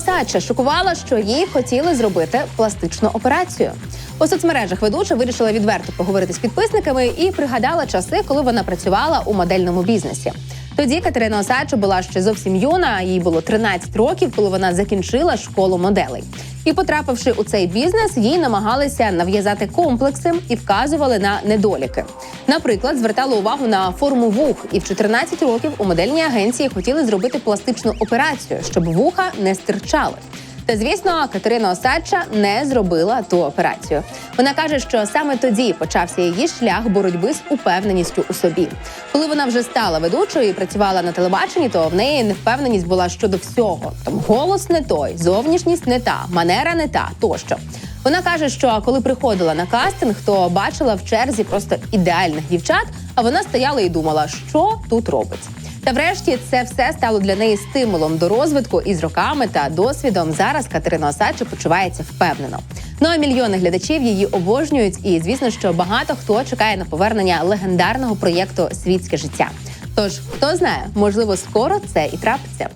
Осадча шокувала, що їй хотіли зробити пластичну операцію. У соцмережах ведуча вирішила відверто поговорити з підписниками і пригадала часи, коли вона працювала у модельному бізнесі. Тоді Катерина Осадчо була ще зовсім юна, їй було 13 років, коли вона закінчила школу моделей. І, потрапивши у цей бізнес, їй намагалися нав'язати комплекси і вказували на недоліки. Наприклад, звертали увагу на форму вух, і в 14 років у модельній агенції хотіли зробити пластичну операцію, щоб вуха не стирчали. Та звісно, Катерина Осадча не зробила ту операцію. Вона каже, що саме тоді почався її шлях боротьби з упевненістю у собі. Коли вона вже стала ведучою і працювала на телебаченні, то в неї невпевненість була щодо всього. Там голос не той, зовнішність не та, манера не та тощо. Вона каже, що коли приходила на кастинг, то бачила в черзі просто ідеальних дівчат, а вона стояла і думала, що тут робить. Та врешті це все стало для неї стимулом до розвитку і з роками та досвідом зараз Катерина Осадча почувається впевнено. Ну а мільйони глядачів її обожнюють, і звісно, що багато хто чекає на повернення легендарного проєкту Світське життя. Тож хто знає, можливо, скоро це і трапиться.